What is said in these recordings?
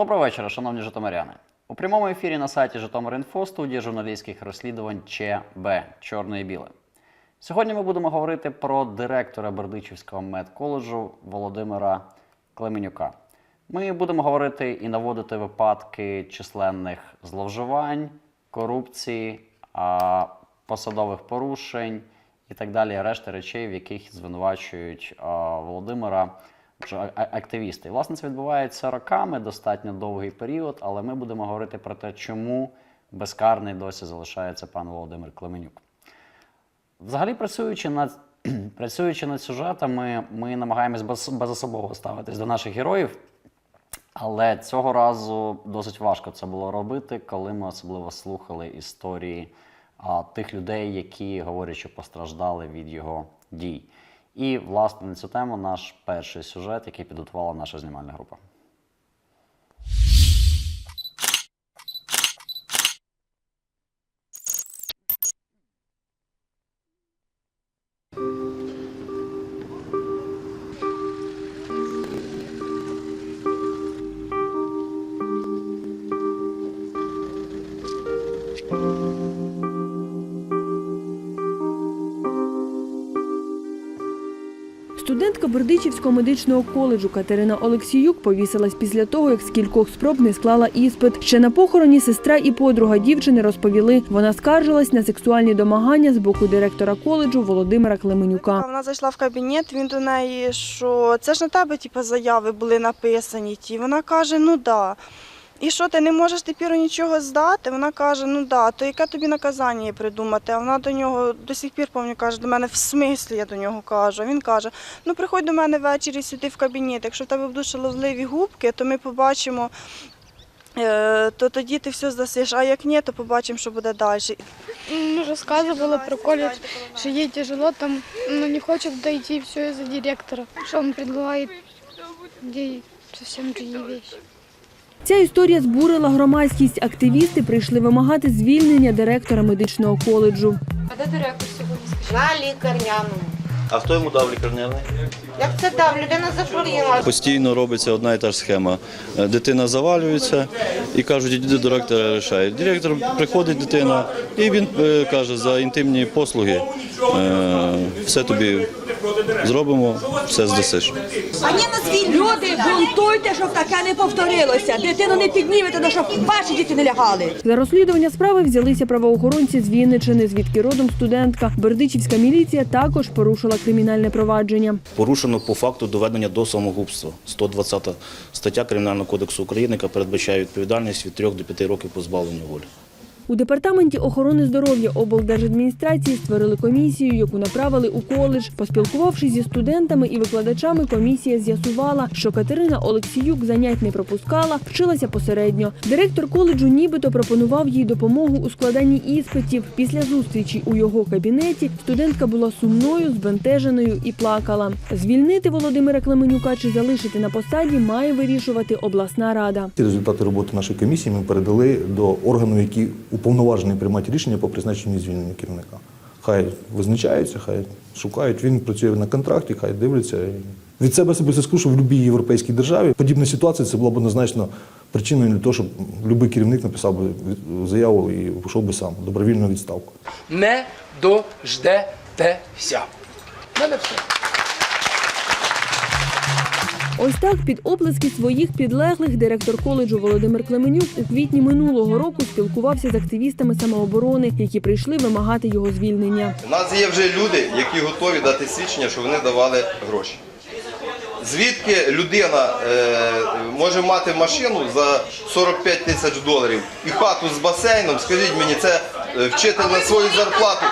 Доброго вечора, шановні житомиряни. У прямому ефірі на сайті Житомир.Інфо студія журналістських розслідувань ЧБ Чорне і біле. Сьогодні ми будемо говорити про директора Бердичівського медколеджу Володимира Клеменюка. Ми будемо говорити і наводити випадки численних зловживань, корупції, посадових порушень і так далі, решти речей, в яких звинувачують Володимира а- активісти. І, власне, це відбувається роками, достатньо довгий період, але ми будемо говорити про те, чому безкарний досі залишається пан Володимир Клеменюк. Взагалі, працюючи над, працюючи над сюжетами, ми намагаємось без, безособово ставитись до наших героїв. Але цього разу досить важко це було робити, коли ми особливо слухали історії а, тих людей, які говорять, що постраждали від його дій. І, власне, на цю тему наш перший сюжет, який підготувала наша знімальна група. Студентка Бердичівського медичного коледжу Катерина Олексіюк повісилась після того, як з кількох спроб не склала іспит. Ще на похороні сестра і подруга дівчини розповіли, вона скаржилась на сексуальні домагання з боку директора коледжу Володимира Клеменюка. Вона зайшла в кабінет, він до неї, що це ж на тебе типу, заяви були написані. Ті. Вона каже, ну да. І що ти не можеш тепер нічого здати? Вона каже, ну да, то яке тобі наказання є придумати? А вона до нього до сих пір пам'ятаю, каже, до мене в смислі я до нього кажу. Він каже: ну приходь до мене ввечері сюди в кабінет. Якщо в тебе будуть шаловливі губки, то ми побачимо. е, То тоді ти все здасиш, а як ні, то побачимо, що буде далі. Ну, рассказывала про колледж, что ей тяжело там, но не хочет дойти все из-за директора, что он предлагает ей совсем другие вещи. Ця історія збурила громадськість. Активісти прийшли вимагати звільнення директора медичного коледжу. А де директор сьогодні? На лікарняному. А хто йому дав лікарняний? Як це там? Людина захворіла. Постійно робиться одна і та ж схема. Е, Дитина завалюється і кажуть, іди до директора рішай. Директор приходить дитина, і він е, каже, за інтимні послуги е, все тобі зробимо, все здасиш. Люди, бунтуйте, щоб таке не повторилося. Дитину не піднімете, ну, щоб ваші діти не лягали. За розслідування справи взялися правоохоронці з Вінничини, звідки родом студентка. Бердичівська міліція також порушила кримінальне провадження. порушено по факту доведення до самогубства. 120 стаття Кримінального кодексу України, яка передбачає відповідальність від 3 до 5 років позбавлення волі. У департаменті охорони здоров'я облдержадміністрації створили комісію, яку направили у коледж. Поспілкувавшись зі студентами і викладачами, комісія з'ясувала, що Катерина Олексіюк занять не пропускала, вчилася посередньо. Директор коледжу нібито пропонував їй допомогу у складанні іспитів. Після зустрічі у його кабінеті студентка була сумною, збентеженою і плакала. Звільнити Володимира Клеменюка чи залишити на посаді має вирішувати обласна рада. Результати роботи нашої комісії ми передали до органу, який уповноважений приймати рішення по призначенню і звільненню керівника. Хай визначаються, хай шукають. Він працює на контракті, хай дивляться. Від себе особисто скажу, що в будь-якій європейській державі подібна ситуація це була б однозначно причиною для того, щоб будь-який керівник написав би заяву і пішов би сам добровільну відставку. не дождетеся. Мене все. Ось так під оплески своїх підлеглих директор коледжу Володимир Клеменюк у квітні минулого року спілкувався з активістами самооборони, які прийшли вимагати його звільнення. У нас є вже люди, які готові дати свідчення, що вони давали гроші. Звідки людина е, може мати машину за 45 тисяч доларів і хату з басейном, скажіть мені, це вчитель на свою зарплату.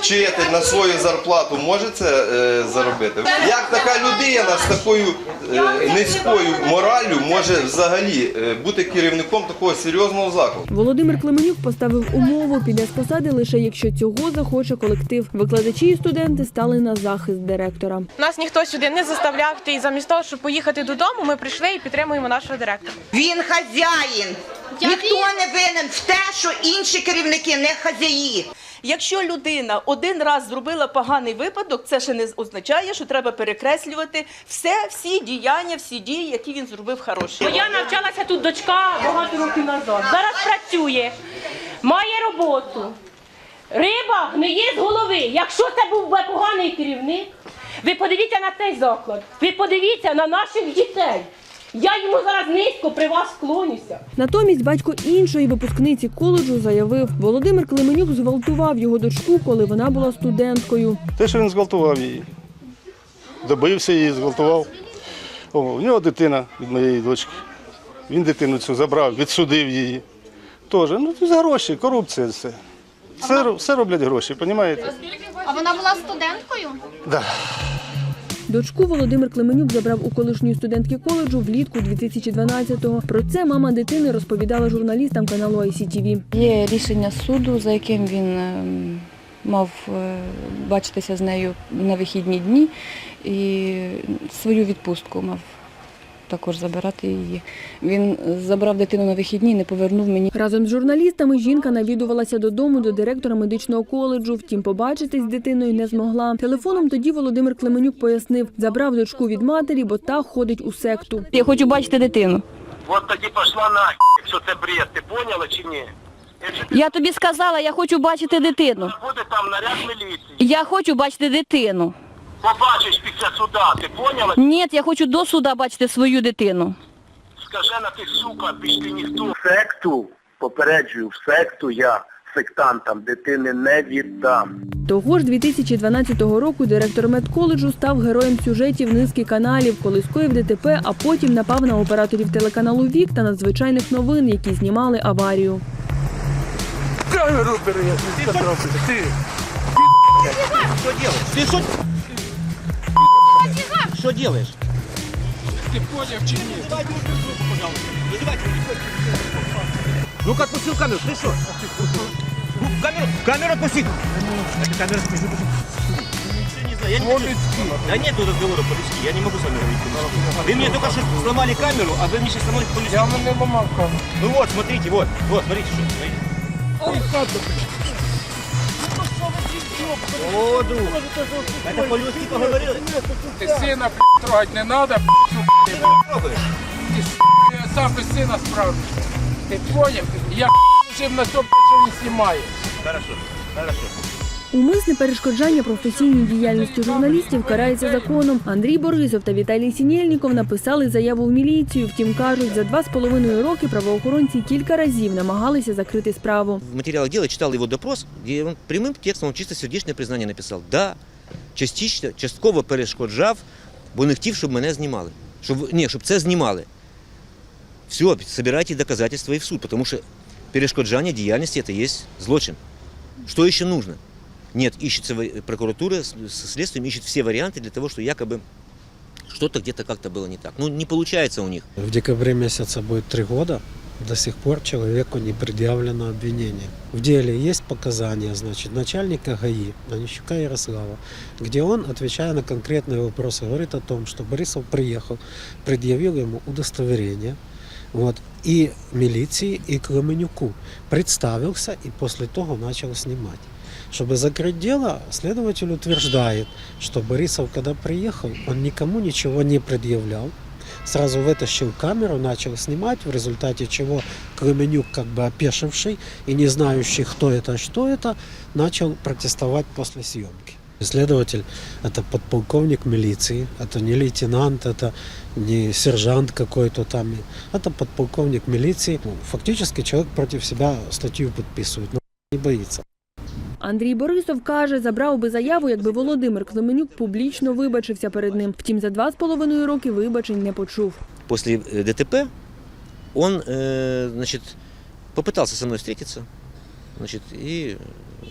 Вчитель на свою зарплату може це е, заробити? Як така людина з такою е, низькою мораллю може взагалі е, бути керівником такого серйозного закладу? Володимир Клеменюк поставив умову піде з посади лише якщо цього захоче колектив. Викладачі і студенти стали на захист директора. Нас ніхто сюди не заставляв і замість того, щоб поїхати додому, ми прийшли і підтримуємо нашого директора. Він хазяїн. Ніхто не винен в те, що інші керівники не хазяї. Якщо людина один раз зробила поганий випадок, це ще не означає, що треба перекреслювати все, всі діяння, всі дії, які він зробив хороші. Я навчалася тут дочка багато років назад. Зараз працює, має роботу. Риба гниє з голови. Якщо це був би поганий керівник, ви подивіться на цей заклад. Ви подивіться на наших дітей. Я йому зараз низько при вас вклонюся. Натомість батько іншої випускниці коледжу заявив, Володимир Клименюк зґвалтував його дочку, коли вона була студенткою. Те, що він зґвалтував її. Добився її, зґвалтував. О, в нього дитина від моєї дочки. Він дитину цю забрав, відсудив її. Теж, ну це за гроші, корупція все. Все, все роблять гроші, розумієте? А вона була студенткою? Да. Дочку Володимир Клименюк забрав у колишньої студентки коледжу влітку 2012-го. Про це мама дитини розповідала журналістам каналу ICTV. Є рішення суду, за яким він ем, мав е, бачитися з нею на вихідні дні і свою відпустку мав також забирати її. Він забрав дитину на вихідні і не повернув мені. Разом з журналістами жінка навідувалася додому до директора медичного коледжу. Втім, побачитись з дитиною не змогла. Телефоном тоді Володимир Клименюк пояснив, забрав дочку від матері, бо та ходить у секту. Я хочу бачити дитину. От тоді пішла на якщо це бред, ти поняла чи ні? Я тобі сказала, я хочу бачити дитину. буде там наряд міліції, Я хочу бачити дитину. Побачиш після суда, ти поняла? Ні, я хочу до суда бачити свою дитину. Скажена ти, сука, пішли ніхто. В секту, попереджую, в секту я сектантам дитини не віддам. Того ж 2012 року директор медколеджу став героєм сюжетів низки каналів, коли скоїв ДТП, а потім напав на операторів телеканалу Вік та надзвичайних новин, які знімали аварію. Камеру бери, я тобі сказав, ти. Ты что? Что делаешь? Ти поняв чи ні? Ну-ка отпустил камеру, ты что? Ну, камеру, камеру отпусти! Камеру отпусти. Ничего не знаю, я не хочу. Да нет тут разговора по-людски, я не могу с вами говорить. Вы мне только что сломали камеру, а вы мне сейчас сломали по-людски. Я мене ламав камеру. Ну вот, смотрите, вот, вот, смотрите, что. смотрите. О. Это по-людски поговорили? Ти сина трогати не треба, Трогаешь? ти я сам без сина справлюсь. Ти поняв? Я жив на цьому, що він знімає. Хорошо, хорошо. Умисне перешкоджання професійній діяльності журналістів карається законом. Андрій Борисов та Віталій Сінєльніков написали заяву в міліцію. Втім, кажуть, за два з половиною роки правоохоронці кілька разів намагалися закрити справу. в материалах дела читал его допрос, где он прямым текстом чисто сердечное признание написал. Да, частично, частково перешкоджав, бо не хотів, щоб мене знімали. Щоб, ні, щоб це знімали. Все, собирайте доказательства и в суд, потому что перешкоджание деятельности это есть злочин. Что еще нужно? Нет, ищется во- прокуратура с с следствием, ищет все варианты для того, что якобы что-то где-то как-то было не так. Ну, не получается у них. В декабре месяца будет три года. До сих пор человеку не предъявлено обвинение. В деле есть показания, значит, начальника ГАИ, Онищука Ярослава, где он, отвечая на конкретные вопросы, говорит о том, что Борисов приехал, предъявил ему удостоверение, вот, и милиции, и Клеменюку. Представился и после того начал снимать. Чтобы закрыть дело, следователь утверждает, что Борисов, когда приехал, он никому ничего не предъявлял, сразу вытащил камеру, начал снимать, в результате чего Клеменюк, как бы опешивший и не знающий, кто это, что это, начал протестовать после съемки. Следователь – это подполковник милиции, это не лейтенант, это не сержант какой-то там, это подполковник милиции. Ну, Фактически человек против себя статью подписывает, но не боится. Андрій Борисов каже, забрав би заяву, якби Володимир Клименюк публічно вибачився перед ним. Втім, за два з половиною роки вибачень не почув. после э, ДТП он, э, значит, попытался со мной встретиться, значит, и э,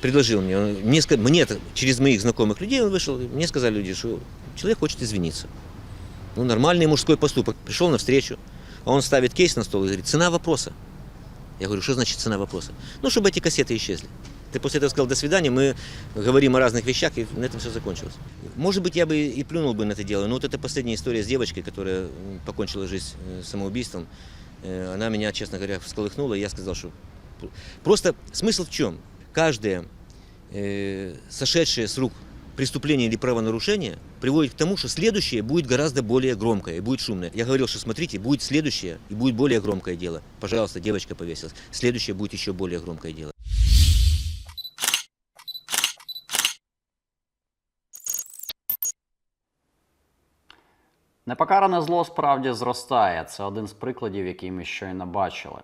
предложил мне, он- мне, ска- мне это, через моих знакомых людей он вышел, и мне сказали люди, что человек хочет извиниться. Ну, нормальный мужской поступок. Пришел на встречу, а он ставит кейс на стол и говорит, цена вопроса. Я говорю, что значит цена вопроса? Ну, чтобы эти кассеты исчезли. Ты после этого сказал, до свидания, мы говорим о разных вещах, и на этом все закончилось. Может быть, я бы и плюнул бы на это дело, но вот эта последняя история с девочкой, которая покончила жизнь э, самоубийством, э, она меня, честно говоря, всколыхнула, и я сказал, что просто смысл в чем? каждое э, сошедшее с рук преступление или правонарушение приводит к тому, что следующее будет гораздо более громкое и будет шумное. Я говорил, что смотрите, будет следующее и будет более громкое дело. Пожалуйста, девочка повесилась. Следующее будет еще более громкое дело. Непокаране зло справді зростає. Це один з прикладів, який ми щойно бачили.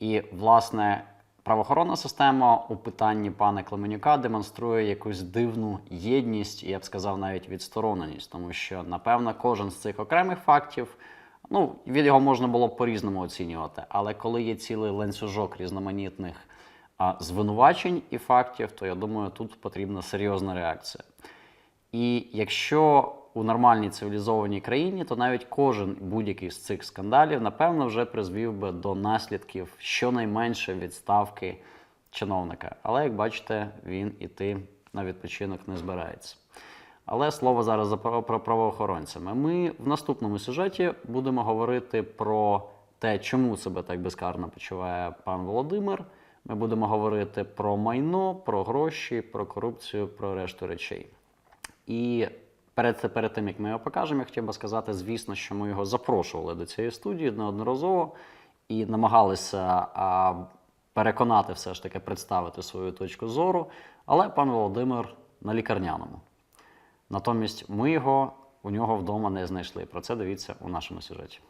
І, власне, правоохоронна система у питанні пана Клеменюка демонструє якусь дивну єдність, і я б сказав, навіть відстороненість, тому що, напевно, кожен з цих окремих фактів. Ну, від його можна було по-різному оцінювати, але коли є цілий ланцюжок різноманітних а, звинувачень і фактів, то я думаю, тут потрібна серйозна реакція. І якщо у нормальній цивілізованій країні, то навіть кожен будь-який з цих скандалів, напевно, вже призвів би до наслідків щонайменше відставки чиновника. Але як бачите, він іти на відпочинок не збирається. Але слово зараз за про правоохоронцями. Ми в наступному сюжеті будемо говорити про те, чому себе так безкарно почуває пан Володимир. Ми будемо говорити про майно, про гроші, про корупцію, про решту речей. І перед, перед тим, як ми його покажемо, я хотів би сказати, звісно, що ми його запрошували до цієї студії неодноразово і намагалися а, переконати все ж таки представити свою точку зору. Але пан Володимир на лікарняному. Натомість ми його у нього вдома не знайшли. Про це дивіться у нашому сюжеті.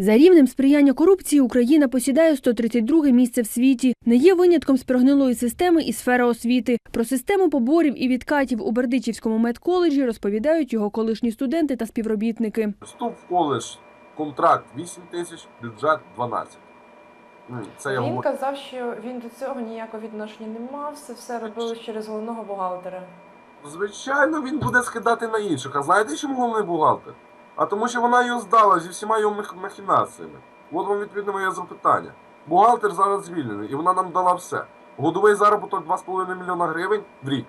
За рівнем сприяння корупції Україна посідає 132 місце в світі. Не є винятком з прогнилої системи і сфера освіти. Про систему поборів і відкатів у Бердичівському медколеджі розповідають його колишні студенти та співробітники. Вступ в коледж, контракт 8 тисяч, бюджет 12. Це я Він казав, що він до цього ніякого відношення не мав, це все робили через головного бухгалтера. Звичайно, він буде скидати на інших. А знаєте, чому головний бухгалтер? А тому що вона його здала зі всіма його мах- махінациями. От вам відповідно моє запитання. Бухгалтер зараз звільнений, і вона нам дала все. Годовий заробіток 2,5 мільйона гривень в рік.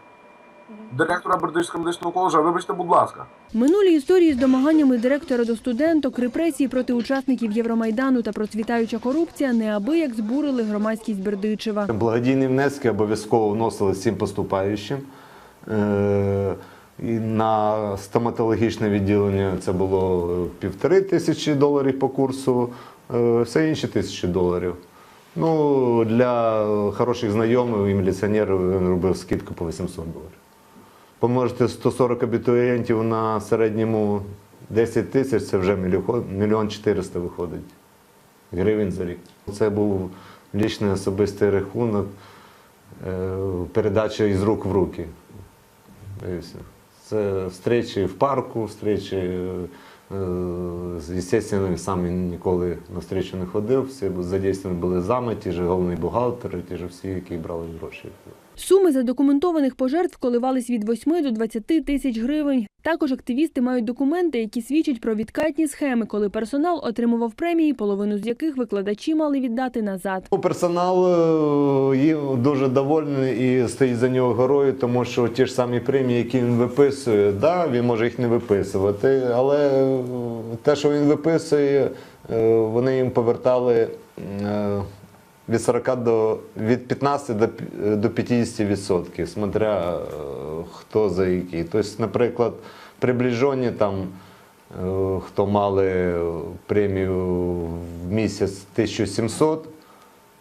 Директора Бердичського медичного коледжа, вибачте, будь ласка. Минулі історії з домаганнями директора до студенток, репресії проти учасників Євромайдану та процвітаюча корупція неабияк збурили громадськість Бердичева. Благодійні внески обов'язково вносили всім поступаючим. І на стоматологічне відділення це було е, півтори тисячі доларів по курсу, е, все інші тисячі доларів. Ну, для хороших знайомих і міліціонерів він робив скидку по 800 доларів. Помножити 140 абітурієнтів на середньому 10 тисяч, це вже мільйон- мільйон 400 виходить гривень за рік. Це був лічний особистий рахунок, е, передача із рук в руки. І все. Це встречі в парку, встречі. е, Звісно, сам він ніколи на встречу не ходив, всі задійснені були зами, ті ж головний бухгалтер, ті ж всі, які брали гроші. Суми задокументованих пожертв коливались від 8 до 20 тисяч гривень. Також активісти мають документи, які свідчать про відкатні схеми, коли персонал отримував премії, половину з яких викладачі мали віддати назад. Ну, Персонал е, є дуже довольний і стоїть за нього горою, тому що ті ж самі премії, які він виписує, да, він може їх не виписувати, але е, те, що він виписує, е, вони їм повертали від 40 до від 15 до до 50 відсотків, смотря е, хто за який. Тобто, наприклад, приближені там. Е, хто мали премію в місяць 1700,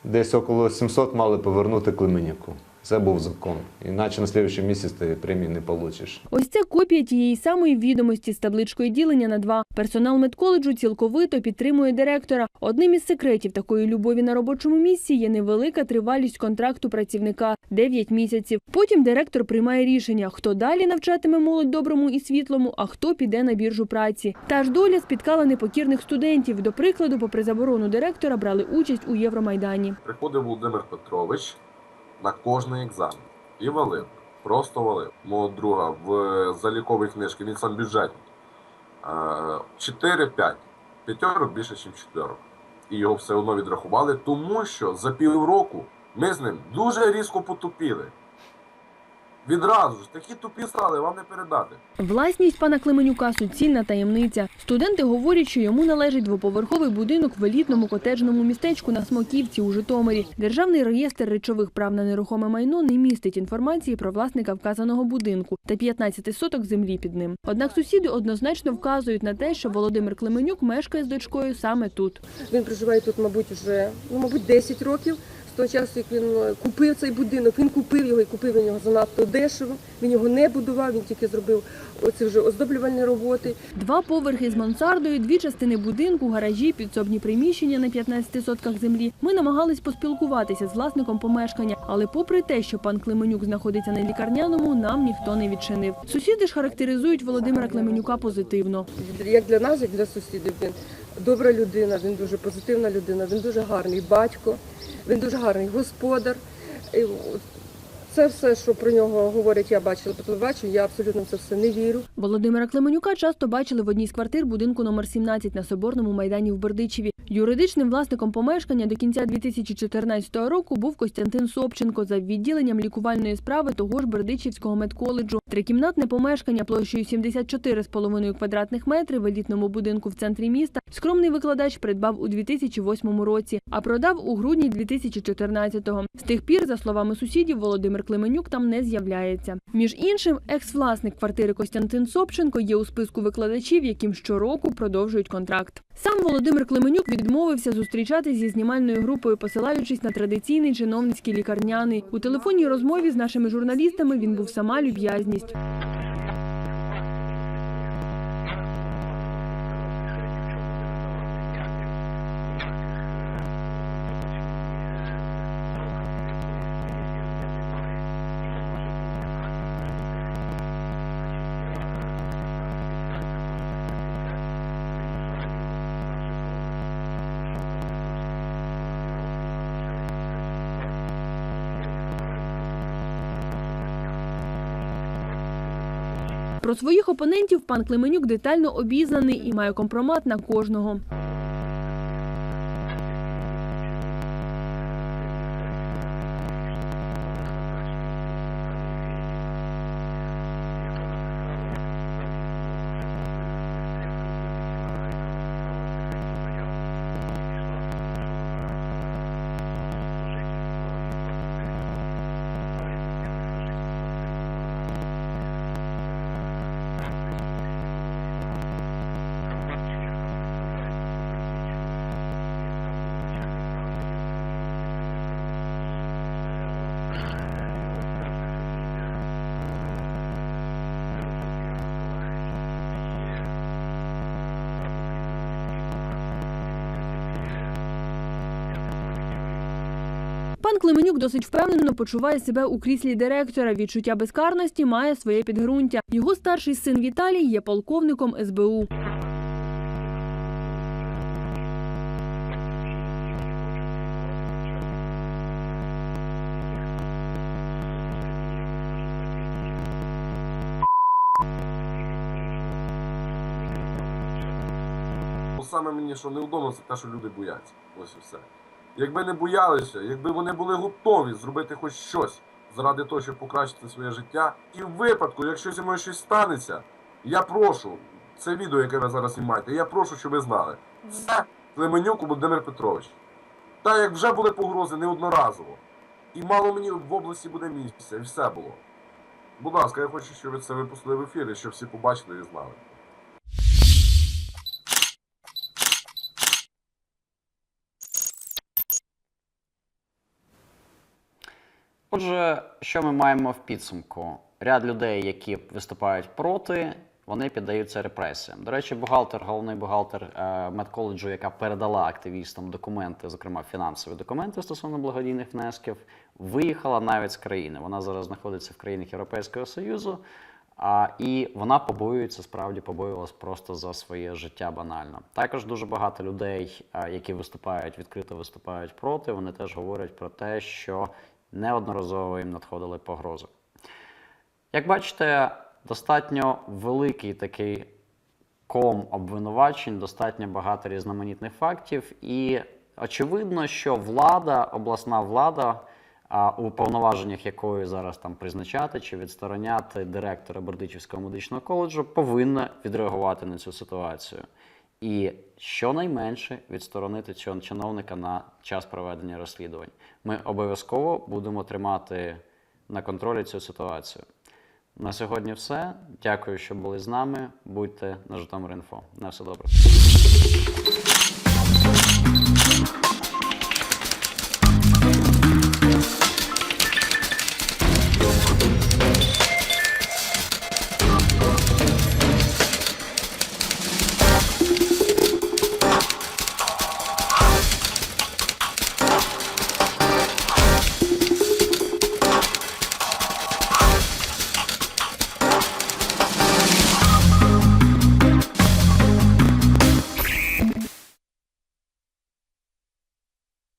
десь около 700 мали повернути Клименяку. Це був закон. Іначе на слідчий місяць ти премії не получиш. Ось це копія тієї самої відомості з табличкою ділення на два. Персонал медколеджу цілковито підтримує директора. Одним із секретів такої любові на робочому місці є невелика тривалість контракту працівника 9 місяців. Потім директор приймає рішення, хто далі навчатиме молодь доброму і світлому, а хто піде на біржу праці. Та ж доля спіткала непокірних студентів. До прикладу, попри заборону директора, брали участь у Євромайдані. Приходив Володимир Петрович на кожний екзамен і валив. Просто валив. Мого друга в заліковій книжці, він сам бюджетник. Е, 4-5. П'ятерок більше, ніж чотирьох. І його все одно відрахували, тому що за півроку ми з ним дуже різко потупіли. Відразу ж, такі тупі стали, вам не передати. Власність пана Клименюка суцільна таємниця. Студенти говорять, що йому належить двоповерховий будинок в елітному котеджному містечку на Смоківці у Житомирі. Державний реєстр речових прав на нерухоме майно не містить інформації про власника вказаного будинку та 15 соток землі під ним. Однак сусіди однозначно вказують на те, що Володимир Клименюк мешкає з дочкою саме тут. Він проживає тут, мабуть, вже ну, мабуть, 10 років. З того часу, як він е, купив цей будинок, він купив його і купив він його занадто дешево. Він його не будував, він тільки зробив оці вже оздоблювальні роботи. Два поверхи з мансардою, дві частини будинку, гаражі, підсобні приміщення на 15 сотках землі. Ми намагались поспілкуватися з власником помешкання, але попри те, що пан Клименюк знаходиться на лікарняному, нам ніхто не відчинив. Сусіди ж характеризують Володимира Клименюка позитивно. Як для нас, як для сусідів, він добра людина, він дуже позитивна людина, він дуже гарний батько, він дуже гарний господар. Це все, що про нього говорять, я бачила по телебаченню, я абсолютно це все не вірю. Володимира Клименюка часто бачили в одній з квартир будинку номер 17 на Соборному майдані в Бердичеві. Юридичним власником помешкання до кінця 2014 року був Костянтин Собченко за відділенням лікувальної справи того ж Бердичівського медколеджу. Трикімнатне помешкання площею 74,5 квадратних метрів в елітному будинку в центрі міста скромний викладач придбав у 2008 році, а продав у грудні 2014-го. З тих пір, за словами сусідів, Володимир Клименюк там не з'являється. Між іншим, екс-власник квартири Костянтин Собченко є у списку викладачів, яким щороку продовжують контракт. Сам Володимир Клименюк відмовився зустрічатись зі знімальною групою, посилаючись на традиційний чиновницький лікарняний. У телефонній розмові з нашими журналістами він був сама люб'язність. Про своїх опонентів пан Клименюк детально обізнаний і має компромат на кожного. Пан Клименюк досить впевнено почуває себе у кріслі директора. Відчуття безкарності має своє підґрунтя. Його старший син Віталій є полковником СБУ. Саме мені що неудобно, це те, що люди бояться. Ось і все. Якби не боялися, якби вони були готові зробити хоч щось заради того, щоб покращити своє життя. І в випадку, якщо зі мною щось станеться, я прошу, це відео, яке ви зараз знімаєте, я прошу, щоб ви знали. Це Клеменюк Володимир Петрович. Та як вже були погрози неодноразово. І мало мені в області буде місця, і все було. Будь ласка, я хочу, щоб ви це випустили в ефір, і щоб всі побачили і знали. Отже, що ми маємо в підсумку? Ряд людей, які виступають проти, вони піддаються репресіям. До речі, бухгалтер, головний бухгалтер е, медколеджу, яка передала активістам документи, зокрема фінансові документи стосовно благодійних внесків, виїхала навіть з країни. Вона зараз знаходиться в країнах Європейського Союзу. А, і вона побоюється, справді побоювалась просто за своє життя банально. Також дуже багато людей, які виступають, відкрито виступають проти, вони теж говорять про те, що неодноразово їм надходили погрози. Як бачите, достатньо великий такий ком обвинувачень, достатньо багато різноманітних фактів, і очевидно, що влада, обласна влада у повноваженнях якої зараз там призначати чи відстороняти директора Бердичівського медичного коледжу, повинна відреагувати на цю ситуацію. І щонайменше відсторонити цього чиновника на час проведення розслідувань. Ми обов'язково будемо тримати на контролі цю ситуацію. На сьогодні все. Дякую, що були з нами. Будьте на Житомир.Інфо. На все добре.